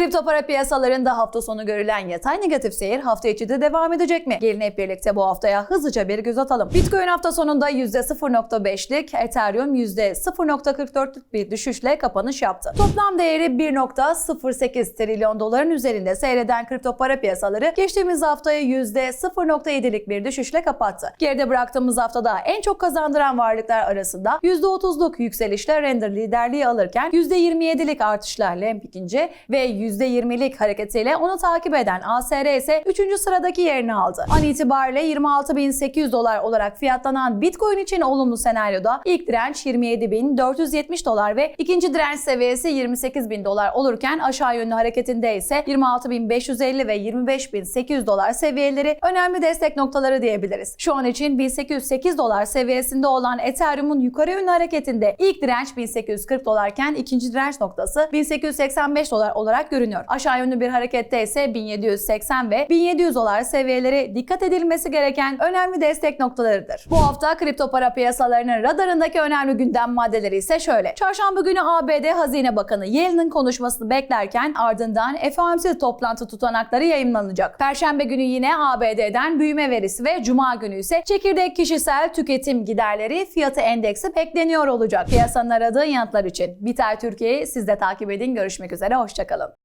Kripto para piyasalarında hafta sonu görülen yatay negatif seyir hafta içi de devam edecek mi? Gelin hep birlikte bu haftaya hızlıca bir göz atalım. Bitcoin hafta sonunda %0.5'lik, Ethereum %0.44'lük bir düşüşle kapanış yaptı. Toplam değeri 1.08 trilyon doların üzerinde seyreden kripto para piyasaları geçtiğimiz haftayı %0.7'lik bir düşüşle kapattı. Geride bıraktığımız haftada en çok kazandıran varlıklar arasında %30'luk yükselişle Render liderliği alırken %27'lik artışlarla Lamp ikinci ve %20'lik hareketiyle onu takip eden ASR ise 3. sıradaki yerini aldı. An itibariyle 26.800 dolar olarak fiyatlanan Bitcoin için olumlu senaryoda ilk direnç 27.470 dolar ve ikinci direnç seviyesi 28.000 dolar olurken aşağı yönlü hareketinde ise 26.550 ve 25.800 dolar seviyeleri önemli destek noktaları diyebiliriz. Şu an için 1808 dolar seviyesinde olan Ethereum'un yukarı yönlü hareketinde ilk direnç 1840 dolarken ikinci direnç noktası 1885 dolar olarak görünüyor. Aşağı yönlü bir harekette ise 1780 ve 1700 dolar seviyeleri dikkat edilmesi gereken önemli destek noktalarıdır. Bu hafta kripto para piyasalarının radarındaki önemli gündem maddeleri ise şöyle. Çarşamba günü ABD Hazine Bakanı Yellen'ın konuşmasını beklerken ardından FOMC toplantı tutanakları yayınlanacak. Perşembe günü yine ABD'den büyüme verisi ve cuma günü ise çekirdek kişisel tüketim giderleri fiyatı endeksi bekleniyor olacak. Piyasanın aradığı yanıtlar için Biter Türkiye'yi siz de takip edin. Görüşmek üzere, hoşçakalın.